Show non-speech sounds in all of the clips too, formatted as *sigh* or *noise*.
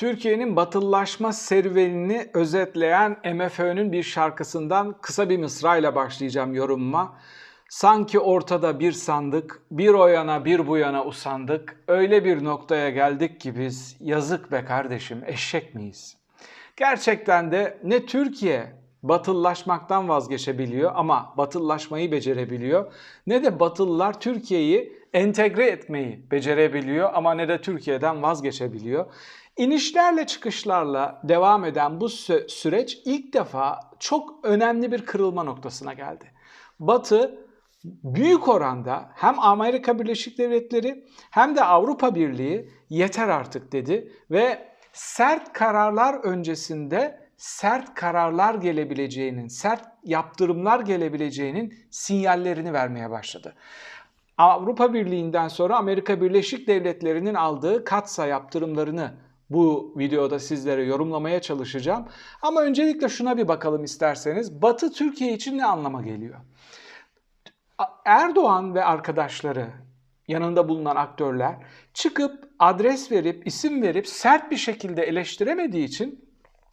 Türkiye'nin batılılaşma serüvenini özetleyen MFÖ'nün bir şarkısından kısa bir mısrayla başlayacağım yorumuma. Sanki ortada bir sandık, bir o yana bir bu yana usandık. Öyle bir noktaya geldik ki biz, yazık be kardeşim, eşek miyiz? Gerçekten de ne Türkiye batıllaşmaktan vazgeçebiliyor ama batıllaşmayı becerebiliyor. Ne de batılılar Türkiye'yi entegre etmeyi becerebiliyor ama ne de Türkiye'den vazgeçebiliyor. İnişlerle çıkışlarla devam eden bu süreç ilk defa çok önemli bir kırılma noktasına geldi. Batı büyük oranda hem Amerika Birleşik Devletleri hem de Avrupa Birliği yeter artık dedi ve sert kararlar öncesinde sert kararlar gelebileceğinin, sert yaptırımlar gelebileceğinin sinyallerini vermeye başladı. Avrupa Birliği'nden sonra Amerika Birleşik Devletleri'nin aldığı katsa yaptırımlarını bu videoda sizlere yorumlamaya çalışacağım. Ama öncelikle şuna bir bakalım isterseniz. Batı Türkiye için ne anlama geliyor? Erdoğan ve arkadaşları yanında bulunan aktörler çıkıp adres verip isim verip sert bir şekilde eleştiremediği için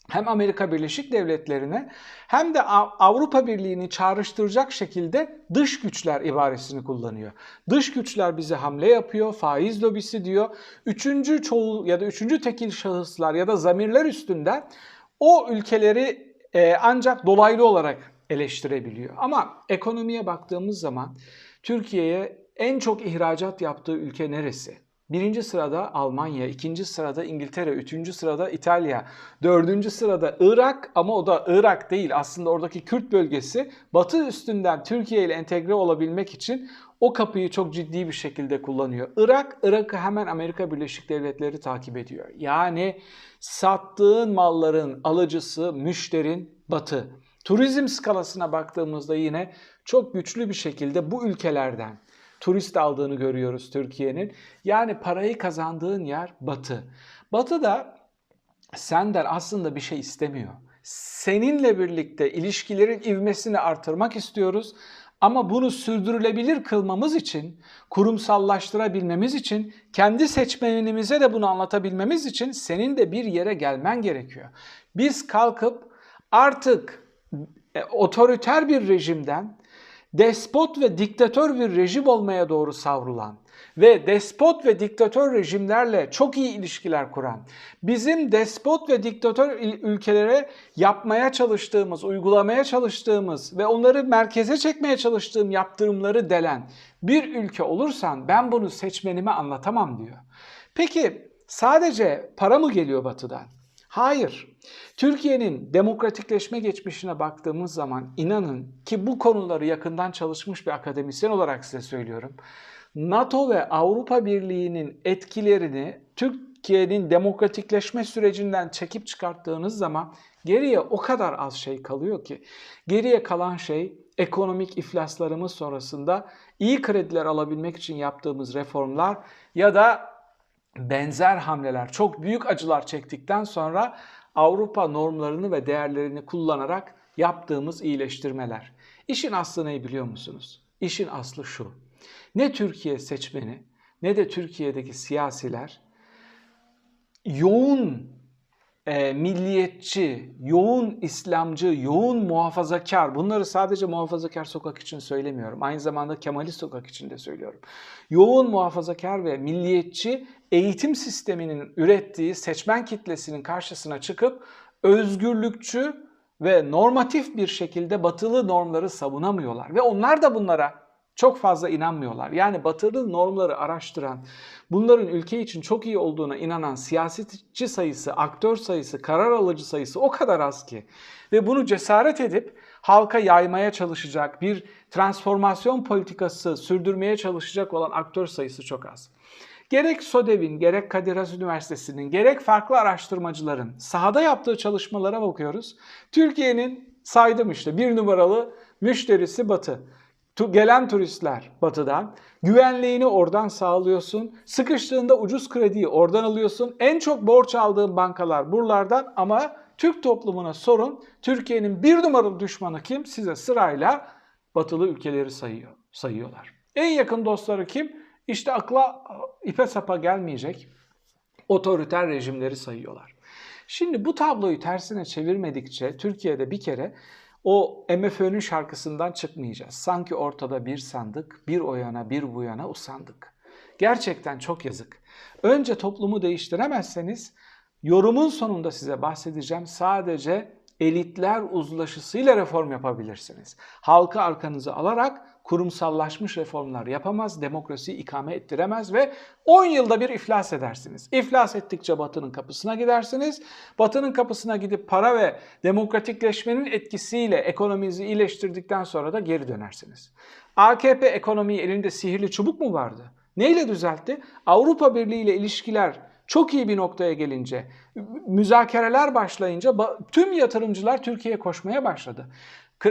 hem Amerika Birleşik Devletleri'ne hem de Avrupa Birliği'ni çağrıştıracak şekilde dış güçler ibaresini kullanıyor. Dış güçler bize hamle yapıyor, faiz lobisi diyor. Üçüncü çoğul ya da üçüncü tekil şahıslar ya da zamirler üstünden o ülkeleri e, ancak dolaylı olarak eleştirebiliyor. Ama ekonomiye baktığımız zaman Türkiye'ye en çok ihracat yaptığı ülke neresi? Birinci sırada Almanya, ikinci sırada İngiltere, üçüncü sırada İtalya, dördüncü sırada Irak ama o da Irak değil aslında oradaki Kürt bölgesi Batı üstünden Türkiye ile entegre olabilmek için o kapıyı çok ciddi bir şekilde kullanıyor. Irak, Irak'ı hemen Amerika Birleşik Devletleri takip ediyor. Yani sattığın malların alıcısı, müşterin Batı. Turizm skalasına baktığımızda yine çok güçlü bir şekilde bu ülkelerden turist aldığını görüyoruz Türkiye'nin. Yani parayı kazandığın yer Batı. Batı da senden aslında bir şey istemiyor. Seninle birlikte ilişkilerin ivmesini artırmak istiyoruz. Ama bunu sürdürülebilir kılmamız için, kurumsallaştırabilmemiz için, kendi seçmenimize de bunu anlatabilmemiz için senin de bir yere gelmen gerekiyor. Biz kalkıp artık e, otoriter bir rejimden despot ve diktatör bir rejim olmaya doğru savrulan ve despot ve diktatör rejimlerle çok iyi ilişkiler kuran, bizim despot ve diktatör ülkelere yapmaya çalıştığımız, uygulamaya çalıştığımız ve onları merkeze çekmeye çalıştığım yaptırımları delen bir ülke olursan ben bunu seçmenime anlatamam diyor. Peki sadece para mı geliyor batıdan? Hayır. Türkiye'nin demokratikleşme geçmişine baktığımız zaman inanın ki bu konuları yakından çalışmış bir akademisyen olarak size söylüyorum. NATO ve Avrupa Birliği'nin etkilerini Türkiye'nin demokratikleşme sürecinden çekip çıkarttığınız zaman geriye o kadar az şey kalıyor ki. Geriye kalan şey ekonomik iflaslarımız sonrasında iyi krediler alabilmek için yaptığımız reformlar ya da benzer hamleler, çok büyük acılar çektikten sonra Avrupa normlarını ve değerlerini kullanarak yaptığımız iyileştirmeler. İşin aslı ne biliyor musunuz? İşin aslı şu. Ne Türkiye seçmeni ne de Türkiye'deki siyasiler yoğun e, milliyetçi, yoğun İslamcı, yoğun muhafazakar, bunları sadece muhafazakar sokak için söylemiyorum. Aynı zamanda Kemalist sokak için de söylüyorum. Yoğun muhafazakar ve milliyetçi eğitim sisteminin ürettiği seçmen kitlesinin karşısına çıkıp özgürlükçü ve normatif bir şekilde batılı normları savunamıyorlar. Ve onlar da bunlara çok fazla inanmıyorlar. Yani batılı normları araştıran, bunların ülke için çok iyi olduğuna inanan siyasetçi sayısı, aktör sayısı, karar alıcı sayısı o kadar az ki. Ve bunu cesaret edip halka yaymaya çalışacak, bir transformasyon politikası sürdürmeye çalışacak olan aktör sayısı çok az. Gerek SODEV'in, gerek Kadir Has Üniversitesi'nin, gerek farklı araştırmacıların sahada yaptığı çalışmalara bakıyoruz. Türkiye'nin saydım işte bir numaralı müşterisi Batı gelen turistler batıdan. Güvenliğini oradan sağlıyorsun. Sıkıştığında ucuz krediyi oradan alıyorsun. En çok borç aldığın bankalar buralardan ama Türk toplumuna sorun. Türkiye'nin bir numaralı düşmanı kim? Size sırayla batılı ülkeleri sayıyor, sayıyorlar. En yakın dostları kim? İşte akla ipe sapa gelmeyecek. otoriter rejimleri sayıyorlar. Şimdi bu tabloyu tersine çevirmedikçe Türkiye'de bir kere o MFÖ'nün şarkısından çıkmayacağız. Sanki ortada bir sandık, bir o yana bir bu yana usandık. Gerçekten çok yazık. Önce toplumu değiştiremezseniz yorumun sonunda size bahsedeceğim. Sadece elitler uzlaşısıyla reform yapabilirsiniz. Halkı arkanıza alarak kurumsallaşmış reformlar yapamaz, demokrasiyi ikame ettiremez ve 10 yılda bir iflas edersiniz. İflas ettikçe Batı'nın kapısına gidersiniz. Batı'nın kapısına gidip para ve demokratikleşmenin etkisiyle ekonominizi iyileştirdikten sonra da geri dönersiniz. AKP ekonomiyi elinde sihirli çubuk mu vardı? Neyle düzeltti? Avrupa Birliği ile ilişkiler çok iyi bir noktaya gelince, müzakereler başlayınca tüm yatırımcılar Türkiye'ye koşmaya başladı.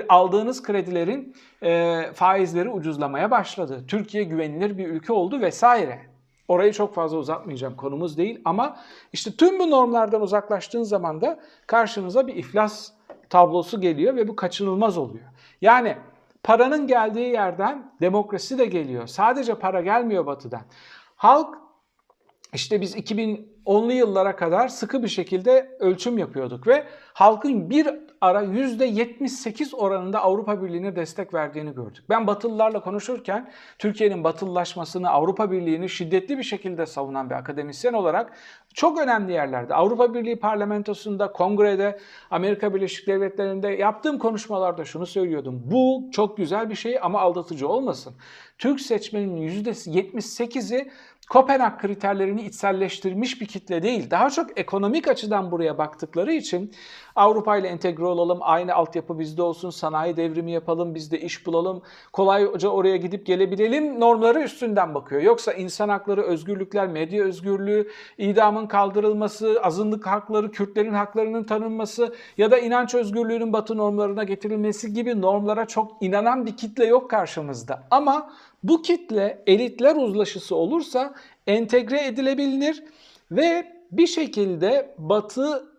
Aldığınız kredilerin e, faizleri ucuzlamaya başladı. Türkiye güvenilir bir ülke oldu vesaire. Orayı çok fazla uzatmayacağım konumuz değil ama işte tüm bu normlardan uzaklaştığın zaman da karşınıza bir iflas tablosu geliyor ve bu kaçınılmaz oluyor. Yani paranın geldiği yerden demokrasi de geliyor. Sadece para gelmiyor batıdan. Halk işte biz 2010'lu yıllara kadar sıkı bir şekilde ölçüm yapıyorduk ve halkın bir ara %78 oranında Avrupa Birliği'ne destek verdiğini gördük. Ben Batılılarla konuşurken Türkiye'nin batılılaşmasını, Avrupa Birliği'ni şiddetli bir şekilde savunan bir akademisyen olarak çok önemli yerlerde Avrupa Birliği parlamentosunda, kongrede, Amerika Birleşik Devletleri'nde yaptığım konuşmalarda şunu söylüyordum. Bu çok güzel bir şey ama aldatıcı olmasın. Türk seçmeninin %78'i Kopenhag kriterlerini içselleştirmiş bir kitle değil. Daha çok ekonomik açıdan buraya baktıkları için Avrupa ile entegre olalım, aynı altyapı bizde olsun, sanayi devrimi yapalım, biz de iş bulalım, kolayca oraya gidip gelebilelim normları üstünden bakıyor. Yoksa insan hakları, özgürlükler, medya özgürlüğü, idamın kaldırılması, azınlık hakları, Kürtlerin haklarının tanınması ya da inanç özgürlüğünün batı normlarına getirilmesi gibi normlara çok inanan bir kitle yok karşımızda. Ama bu kitle elitler uzlaşısı olursa entegre edilebilir ve bir şekilde batı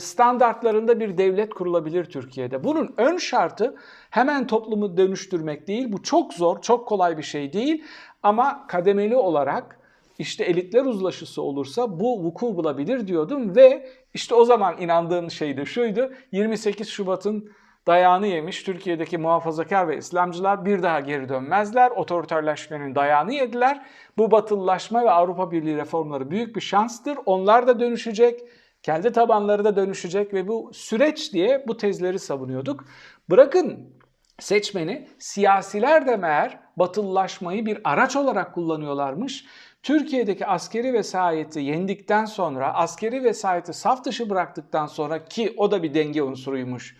standartlarında bir devlet kurulabilir Türkiye'de. Bunun ön şartı hemen toplumu dönüştürmek değil. Bu çok zor, çok kolay bir şey değil. Ama kademeli olarak işte elitler uzlaşısı olursa bu vuku bulabilir diyordum ve işte o zaman inandığım şey de şuydu. 28 Şubat'ın dayağını yemiş Türkiye'deki muhafazakar ve İslamcılar bir daha geri dönmezler. Otoriterleşmenin dayağını yediler. Bu batılılaşma ve Avrupa Birliği reformları büyük bir şanstır. Onlar da dönüşecek. Kendi tabanları da dönüşecek ve bu süreç diye bu tezleri savunuyorduk. Bırakın seçmeni siyasiler de meğer batılılaşmayı bir araç olarak kullanıyorlarmış. Türkiye'deki askeri vesayeti yendikten sonra, askeri vesayeti saf dışı bıraktıktan sonra ki o da bir denge unsuruymuş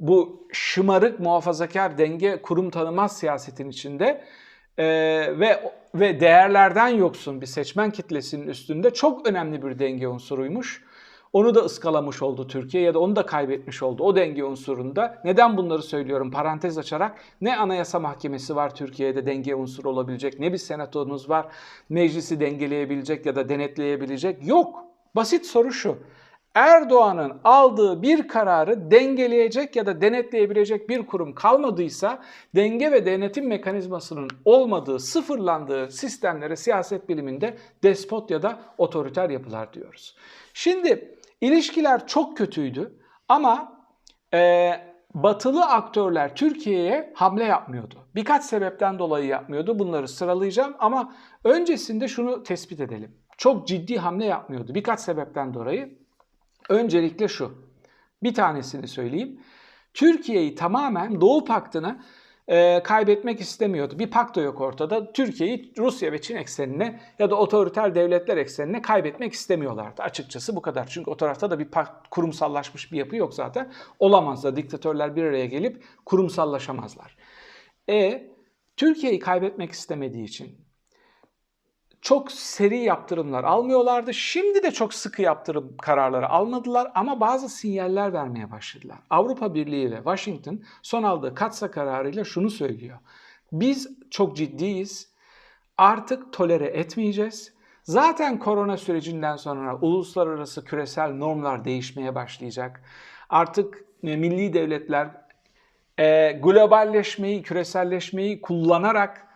bu şımarık muhafazakar denge kurum tanımaz siyasetin içinde e, ve ve değerlerden yoksun bir seçmen kitlesinin üstünde çok önemli bir denge unsuruymuş. Onu da ıskalamış oldu Türkiye ya da onu da kaybetmiş oldu o denge unsurunda. Neden bunları söylüyorum parantez açarak? Ne anayasa mahkemesi var Türkiye'de denge unsuru olabilecek, ne bir senatonuz var meclisi dengeleyebilecek ya da denetleyebilecek. Yok. Basit soru şu. Erdoğan'ın aldığı bir kararı dengeleyecek ya da denetleyebilecek bir kurum kalmadıysa denge ve denetim mekanizmasının olmadığı, sıfırlandığı sistemlere siyaset biliminde despot ya da otoriter yapılar diyoruz. Şimdi ilişkiler çok kötüydü ama e, batılı aktörler Türkiye'ye hamle yapmıyordu. Birkaç sebepten dolayı yapmıyordu. Bunları sıralayacağım ama öncesinde şunu tespit edelim. Çok ciddi hamle yapmıyordu birkaç sebepten dolayı. Öncelikle şu. Bir tanesini söyleyeyim. Türkiye'yi tamamen Doğu Paktı'na e, kaybetmek istemiyordu. Bir pakto yok ortada. Türkiye'yi Rusya ve Çin eksenine ya da otoriter devletler eksenine kaybetmek istemiyorlardı. Açıkçası bu kadar. Çünkü o tarafta da bir pakt, kurumsallaşmış bir yapı yok zaten. Olamaz da diktatörler bir araya gelip kurumsallaşamazlar. E Türkiye'yi kaybetmek istemediği için çok seri yaptırımlar almıyorlardı. Şimdi de çok sıkı yaptırım kararları almadılar ama bazı sinyaller vermeye başladılar. Avrupa Birliği ve Washington son aldığı katsa kararıyla şunu söylüyor. Biz çok ciddiyiz. Artık tolere etmeyeceğiz. Zaten korona sürecinden sonra uluslararası küresel normlar değişmeye başlayacak. Artık e, milli devletler e, globalleşmeyi, küreselleşmeyi kullanarak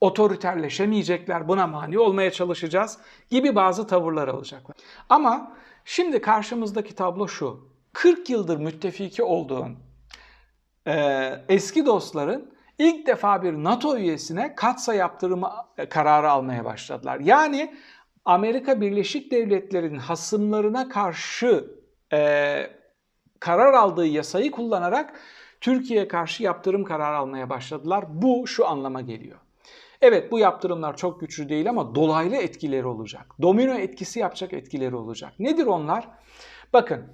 otoriterleşemeyecekler, buna mani olmaya çalışacağız gibi bazı tavırlar alacaklar. Ama şimdi karşımızdaki tablo şu. 40 yıldır müttefiki olduğun e, eski dostların ilk defa bir NATO üyesine katsa yaptırımı e, kararı almaya başladılar. Yani Amerika Birleşik Devletleri'nin hasımlarına karşı e, karar aldığı yasayı kullanarak Türkiye'ye karşı yaptırım kararı almaya başladılar. Bu şu anlama geliyor. Evet bu yaptırımlar çok güçlü değil ama dolaylı etkileri olacak. Domino etkisi yapacak etkileri olacak. Nedir onlar? Bakın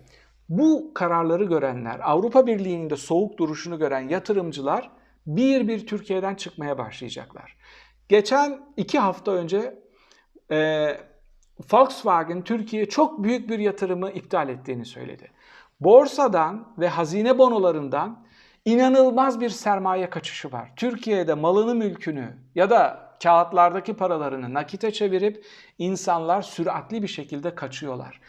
bu kararları görenler, Avrupa Birliği'nin de soğuk duruşunu gören yatırımcılar bir bir Türkiye'den çıkmaya başlayacaklar. Geçen iki hafta önce e, Volkswagen Türkiye'ye çok büyük bir yatırımı iptal ettiğini söyledi. Borsadan ve hazine bonolarından inanılmaz bir sermaye kaçışı var. Türkiye'de malını mülkünü ya da kağıtlardaki paralarını nakite çevirip insanlar süratli bir şekilde kaçıyorlar.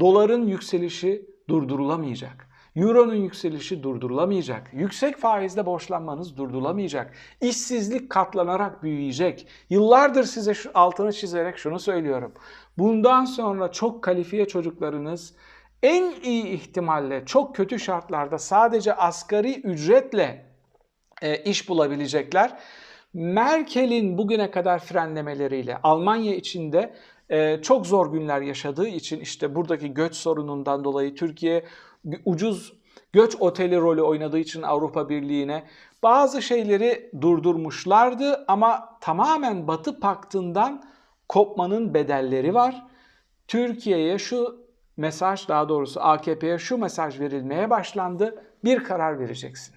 Doların yükselişi durdurulamayacak. Euro'nun yükselişi durdurulamayacak. Yüksek faizle borçlanmanız durdurulamayacak. İşsizlik katlanarak büyüyecek. Yıllardır size şu altını çizerek şunu söylüyorum. Bundan sonra çok kalifiye çocuklarınız en iyi ihtimalle çok kötü şartlarda sadece asgari ücretle e, iş bulabilecekler. Merkel'in bugüne kadar frenlemeleriyle Almanya içinde e, çok zor günler yaşadığı için işte buradaki göç sorunundan dolayı Türkiye ucuz göç oteli rolü oynadığı için Avrupa Birliği'ne bazı şeyleri durdurmuşlardı ama tamamen Batı Paktı'ndan kopmanın bedelleri var. Türkiye'ye şu mesaj daha doğrusu AKP'ye şu mesaj verilmeye başlandı. Bir karar vereceksin.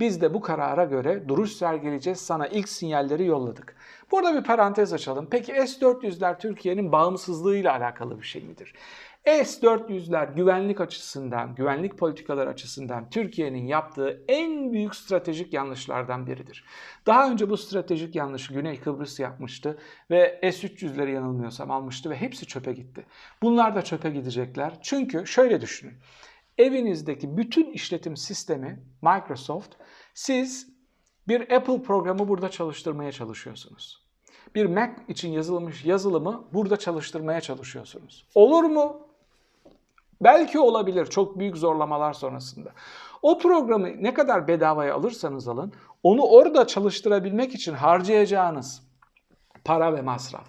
Biz de bu karara göre duruş sergileyeceğiz. Sana ilk sinyalleri yolladık. Burada bir parantez açalım. Peki S-400'ler Türkiye'nin bağımsızlığıyla alakalı bir şey midir? S-400'ler güvenlik açısından, güvenlik politikaları açısından Türkiye'nin yaptığı en büyük stratejik yanlışlardan biridir. Daha önce bu stratejik yanlışı Güney Kıbrıs yapmıştı ve S-300'leri yanılmıyorsam almıştı ve hepsi çöpe gitti. Bunlar da çöpe gidecekler. Çünkü şöyle düşünün. Evinizdeki bütün işletim sistemi Microsoft, siz bir Apple programı burada çalıştırmaya çalışıyorsunuz. Bir Mac için yazılmış yazılımı burada çalıştırmaya çalışıyorsunuz. Olur mu? Belki olabilir çok büyük zorlamalar sonrasında. O programı ne kadar bedavaya alırsanız alın, onu orada çalıştırabilmek için harcayacağınız para ve masraf,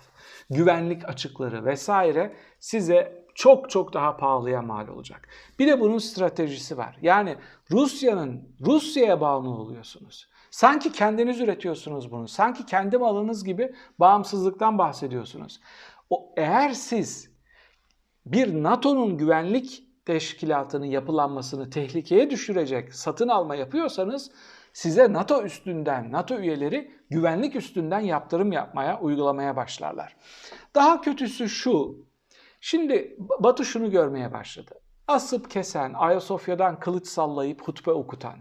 güvenlik açıkları vesaire size çok çok daha pahalıya mal olacak. Bir de bunun stratejisi var. Yani Rusya'nın Rusya'ya bağımlı oluyorsunuz. Sanki kendiniz üretiyorsunuz bunu. Sanki kendi malınız gibi bağımsızlıktan bahsediyorsunuz. O eğer siz bir NATO'nun güvenlik teşkilatının yapılanmasını tehlikeye düşürecek satın alma yapıyorsanız size NATO üstünden, NATO üyeleri güvenlik üstünden yaptırım yapmaya, uygulamaya başlarlar. Daha kötüsü şu, şimdi Batı şunu görmeye başladı. Asıp kesen, Ayasofya'dan kılıç sallayıp hutbe okutan,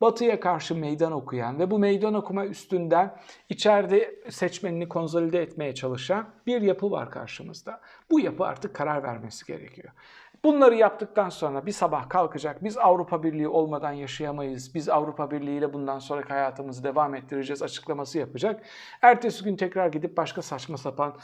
Batı'ya karşı meydan okuyan ve bu meydan okuma üstünden içeride seçmenini konsolide etmeye çalışan bir yapı var karşımızda. Bu yapı artık karar vermesi gerekiyor. Bunları yaptıktan sonra bir sabah kalkacak, biz Avrupa Birliği olmadan yaşayamayız, biz Avrupa Birliği ile bundan sonraki hayatımızı devam ettireceğiz açıklaması yapacak. Ertesi gün tekrar gidip başka saçma sapan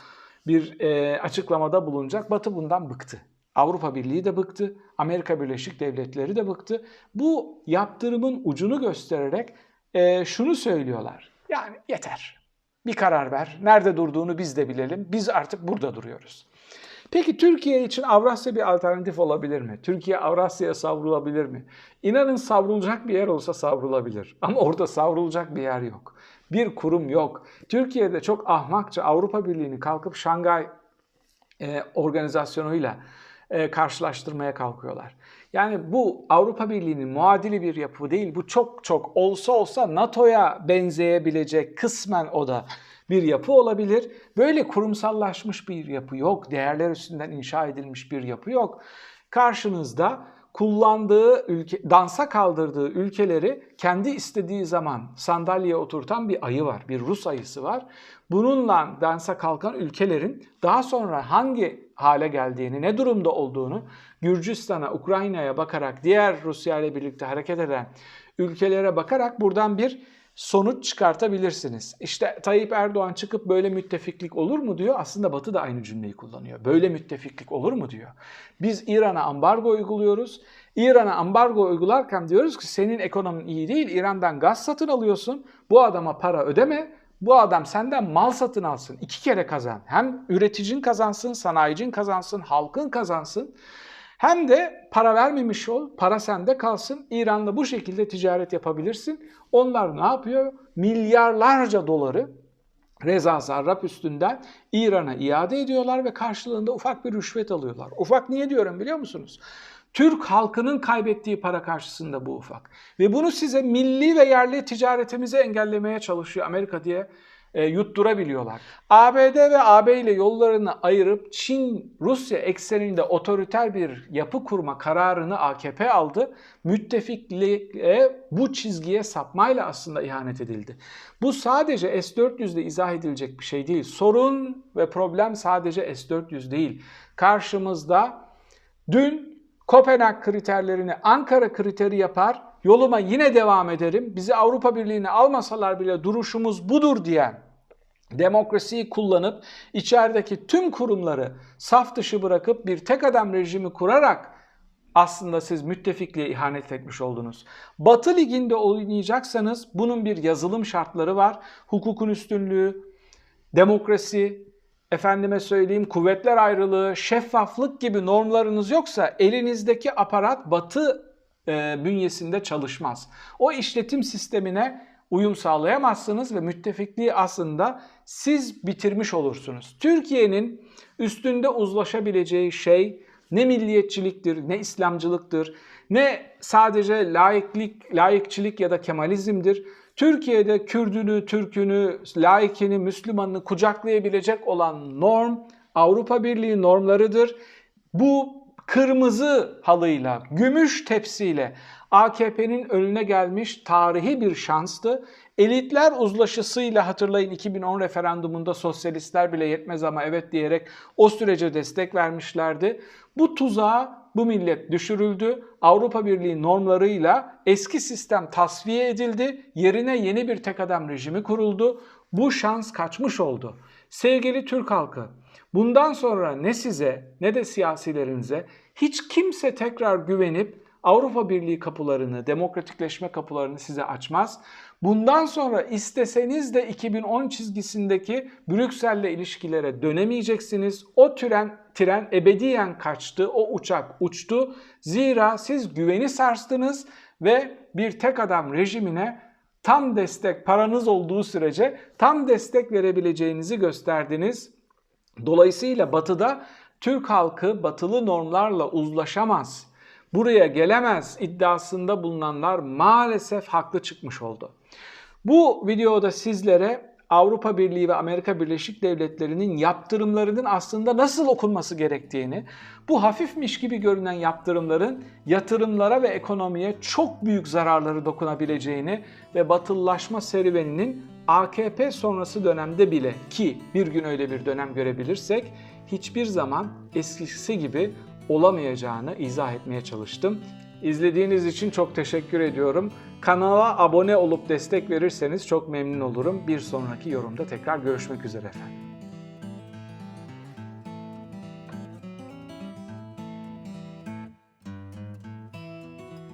bir e, açıklamada bulunacak. Batı bundan bıktı. Avrupa Birliği de bıktı, Amerika Birleşik Devletleri de bıktı. Bu yaptırımın ucunu göstererek e, şunu söylüyorlar. Yani yeter. Bir karar ver. Nerede durduğunu biz de bilelim. Biz artık burada duruyoruz. Peki Türkiye için Avrasya bir alternatif olabilir mi? Türkiye Avrasya'ya savrulabilir mi? İnanın savrulacak bir yer olsa savrulabilir. *laughs* Ama orada savrulacak bir yer yok. Bir kurum yok. Türkiye'de çok ahmakça Avrupa Birliği'ni kalkıp Şangay e, organizasyonuyla e, karşılaştırmaya kalkıyorlar. Yani bu Avrupa Birliği'nin muadili bir yapı değil. Bu çok çok olsa olsa NATO'ya benzeyebilecek kısmen o da bir yapı olabilir. Böyle kurumsallaşmış bir yapı yok. Değerler üstünden inşa edilmiş bir yapı yok. Karşınızda kullandığı ülke, dansa kaldırdığı ülkeleri kendi istediği zaman sandalyeye oturtan bir ayı var. Bir Rus ayısı var. Bununla dansa kalkan ülkelerin daha sonra hangi hale geldiğini, ne durumda olduğunu Gürcistan'a, Ukrayna'ya bakarak, diğer Rusya ile birlikte hareket eden ülkelere bakarak buradan bir sonuç çıkartabilirsiniz. İşte Tayyip Erdoğan çıkıp böyle müttefiklik olur mu diyor. Aslında Batı da aynı cümleyi kullanıyor. Böyle müttefiklik olur mu diyor. Biz İran'a ambargo uyguluyoruz. İran'a ambargo uygularken diyoruz ki senin ekonomin iyi değil. İran'dan gaz satın alıyorsun. Bu adama para ödeme. Bu adam senden mal satın alsın. iki kere kazan. Hem üreticin kazansın, sanayicin kazansın, halkın kazansın. Hem de para vermemiş ol, para sende kalsın. İran'la bu şekilde ticaret yapabilirsin. Onlar ne yapıyor? Milyarlarca doları Reza Zarrab üstünden İran'a iade ediyorlar ve karşılığında ufak bir rüşvet alıyorlar. Ufak niye diyorum biliyor musunuz? Türk halkının kaybettiği para karşısında bu ufak. Ve bunu size milli ve yerli ticaretimizi engellemeye çalışıyor Amerika diye e, yutturabiliyorlar. ABD ve AB ile yollarını ayırıp Çin, Rusya ekseninde otoriter bir yapı kurma kararını AKP aldı. Müttefikliğe bu çizgiye sapmayla aslında ihanet edildi. Bu sadece S-400'de izah edilecek bir şey değil. Sorun ve problem sadece S-400 değil. Karşımızda dün Kopenhag kriterlerini Ankara kriteri yapar, yoluma yine devam ederim, bizi Avrupa Birliği'ne almasalar bile duruşumuz budur diyen, demokrasiyi kullanıp içerideki tüm kurumları saf dışı bırakıp bir tek adam rejimi kurarak aslında siz müttefikliğe ihanet etmiş oldunuz. Batı Ligi'nde oynayacaksanız bunun bir yazılım şartları var. Hukukun üstünlüğü, demokrasi, efendime söyleyeyim kuvvetler ayrılığı, şeffaflık gibi normlarınız yoksa elinizdeki aparat batı e, bünyesinde çalışmaz. O işletim sistemine uyum sağlayamazsınız ve müttefikliği aslında siz bitirmiş olursunuz. Türkiye'nin üstünde uzlaşabileceği şey ne milliyetçiliktir, ne İslamcılıktır, ne sadece laiklik, laikçilik ya da Kemalizmdir. Türkiye'de Kürdünü, Türkünü, laikini, Müslümanını kucaklayabilecek olan norm Avrupa Birliği normlarıdır. Bu kırmızı halıyla, gümüş tepsiyle AKP'nin önüne gelmiş tarihi bir şanstı. Elitler uzlaşısıyla hatırlayın 2010 referandumunda sosyalistler bile yetmez ama evet diyerek o sürece destek vermişlerdi. Bu tuzağa bu millet düşürüldü. Avrupa Birliği normlarıyla eski sistem tasfiye edildi. Yerine yeni bir tek adam rejimi kuruldu. Bu şans kaçmış oldu. Sevgili Türk halkı, bundan sonra ne size ne de siyasilerinize hiç kimse tekrar güvenip Avrupa Birliği kapılarını, demokratikleşme kapılarını size açmaz. Bundan sonra isteseniz de 2010 çizgisindeki Brüksel'le ilişkilere dönemeyeceksiniz. O tren, tren ebediyen kaçtı, o uçak uçtu. Zira siz güveni sarstınız ve bir tek adam rejimine tam destek paranız olduğu sürece tam destek verebileceğinizi gösterdiniz. Dolayısıyla batıda Türk halkı batılı normlarla uzlaşamaz buraya gelemez iddiasında bulunanlar maalesef haklı çıkmış oldu. Bu videoda sizlere Avrupa Birliği ve Amerika Birleşik Devletleri'nin yaptırımlarının aslında nasıl okunması gerektiğini, bu hafifmiş gibi görünen yaptırımların yatırımlara ve ekonomiye çok büyük zararları dokunabileceğini ve batıllaşma serüveninin AKP sonrası dönemde bile ki bir gün öyle bir dönem görebilirsek hiçbir zaman eskisi gibi olamayacağını izah etmeye çalıştım. İzlediğiniz için çok teşekkür ediyorum. Kanala abone olup destek verirseniz çok memnun olurum. Bir sonraki yorumda tekrar görüşmek üzere efendim.